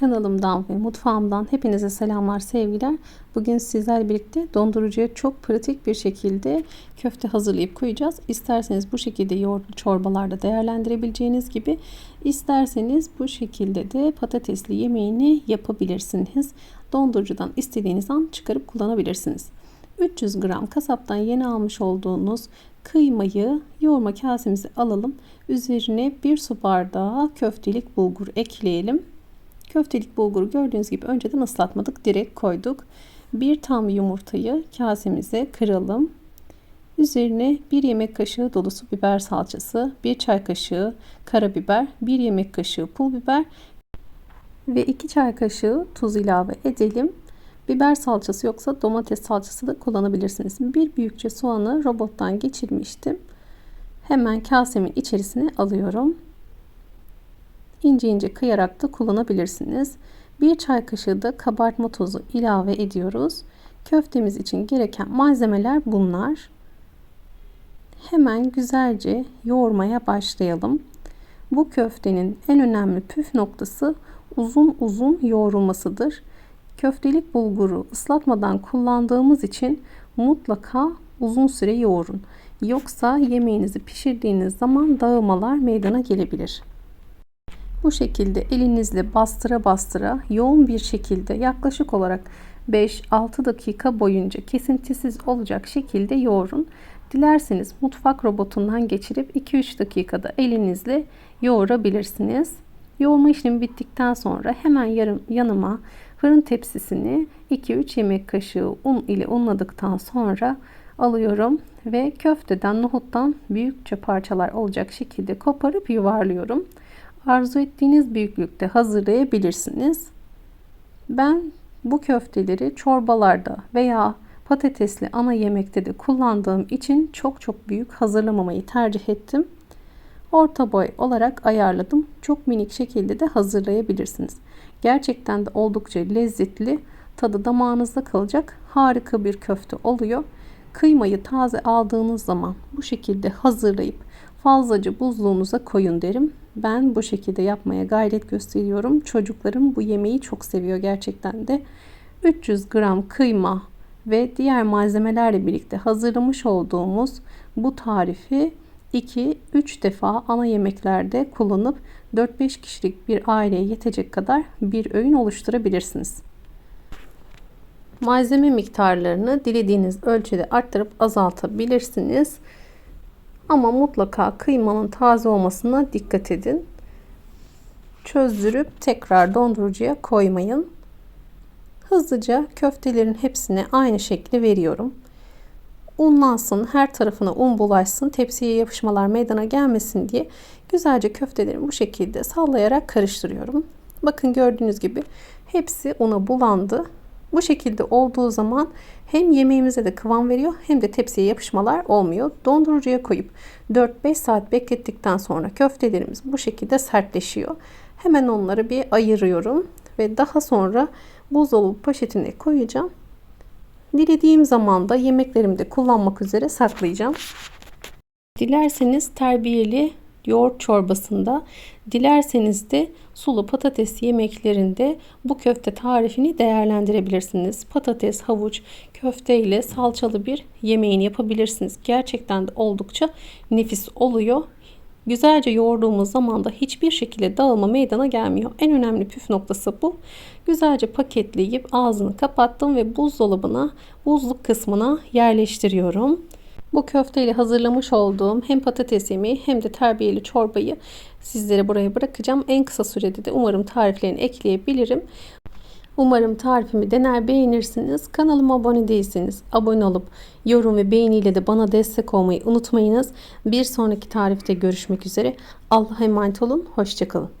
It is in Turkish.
Kanalımdan ve mutfağımdan hepinize selamlar, sevgiler. Bugün sizlerle birlikte dondurucuya çok pratik bir şekilde köfte hazırlayıp koyacağız. İsterseniz bu şekilde yoğurtlu çorbalarda değerlendirebileceğiniz gibi isterseniz bu şekilde de patatesli yemeğini yapabilirsiniz. Dondurucudan istediğiniz an çıkarıp kullanabilirsiniz. 300 gram kasaptan yeni almış olduğunuz kıymayı yoğurma kasemize alalım. Üzerine bir su bardağı köftelik bulgur ekleyelim. Köftelik bulguru gördüğünüz gibi önceden ıslatmadık. Direkt koyduk. Bir tam yumurtayı kasemize kıralım. Üzerine bir yemek kaşığı dolusu biber salçası, bir çay kaşığı karabiber, bir yemek kaşığı pul biber ve iki çay kaşığı tuz ilave edelim. Biber salçası yoksa domates salçası da kullanabilirsiniz. Bir büyükçe soğanı robottan geçirmiştim. Hemen kasemin içerisine alıyorum ince ince kıyarak da kullanabilirsiniz. Bir çay kaşığı da kabartma tozu ilave ediyoruz. Köftemiz için gereken malzemeler bunlar. Hemen güzelce yoğurmaya başlayalım. Bu köftenin en önemli püf noktası uzun uzun yoğrulmasıdır. Köftelik bulguru ıslatmadan kullandığımız için mutlaka uzun süre yoğurun. Yoksa yemeğinizi pişirdiğiniz zaman dağılmalar meydana gelebilir. Bu şekilde elinizle bastıra bastıra yoğun bir şekilde yaklaşık olarak 5-6 dakika boyunca kesintisiz olacak şekilde yoğurun. Dilerseniz mutfak robotundan geçirip 2-3 dakikada elinizle yoğurabilirsiniz. Yoğurma işlemi bittikten sonra hemen yarım, yanıma fırın tepsisini 2-3 yemek kaşığı un ile unladıktan sonra alıyorum ve köfteden nohuttan büyükçe parçalar olacak şekilde koparıp yuvarlıyorum arzu ettiğiniz büyüklükte hazırlayabilirsiniz. Ben bu köfteleri çorbalarda veya patatesli ana yemekte de kullandığım için çok çok büyük hazırlamamayı tercih ettim. Orta boy olarak ayarladım. Çok minik şekilde de hazırlayabilirsiniz. Gerçekten de oldukça lezzetli, tadı damağınızda kalacak harika bir köfte oluyor. Kıymayı taze aldığınız zaman bu şekilde hazırlayıp fazlaca buzluğunuza koyun derim. Ben bu şekilde yapmaya gayret gösteriyorum. Çocuklarım bu yemeği çok seviyor gerçekten de. 300 gram kıyma ve diğer malzemelerle birlikte hazırlamış olduğumuz bu tarifi 2-3 defa ana yemeklerde kullanıp 4-5 kişilik bir aileye yetecek kadar bir öğün oluşturabilirsiniz. Malzeme miktarlarını dilediğiniz ölçüde arttırıp azaltabilirsiniz. Ama mutlaka kıymanın taze olmasına dikkat edin. Çözdürüp tekrar dondurucuya koymayın. Hızlıca köftelerin hepsine aynı şekli veriyorum. Unlansın, her tarafına un bulaşsın, tepsiye yapışmalar meydana gelmesin diye güzelce köfteleri bu şekilde sallayarak karıştırıyorum. Bakın gördüğünüz gibi hepsi una bulandı. Bu şekilde olduğu zaman hem yemeğimize de kıvam veriyor hem de tepsiye yapışmalar olmuyor. Dondurucuya koyup 4-5 saat beklettikten sonra köftelerimiz bu şekilde sertleşiyor. Hemen onları bir ayırıyorum ve daha sonra buzdolabı poşetine koyacağım. Dilediğim zaman da yemeklerimde kullanmak üzere saklayacağım. Dilerseniz terbiyeli yoğurt çorbasında, dilerseniz de sulu patates yemeklerinde bu köfte tarifini değerlendirebilirsiniz. Patates, havuç, köfte ile salçalı bir yemeğini yapabilirsiniz. Gerçekten de oldukça nefis oluyor. Güzelce yoğurduğumuz zaman da hiçbir şekilde dağılma meydana gelmiyor. En önemli püf noktası bu. Güzelce paketleyip ağzını kapattım ve buzdolabına, buzluk kısmına yerleştiriyorum. Bu köfteyle hazırlamış olduğum hem patates yemeği hem de terbiyeli çorbayı sizlere buraya bırakacağım. En kısa sürede de umarım tariflerini ekleyebilirim. Umarım tarifimi dener beğenirsiniz. Kanalıma abone değilseniz abone olup yorum ve beğeniyle de bana destek olmayı unutmayınız. Bir sonraki tarifte görüşmek üzere. Allah'a emanet olun. Hoşçakalın.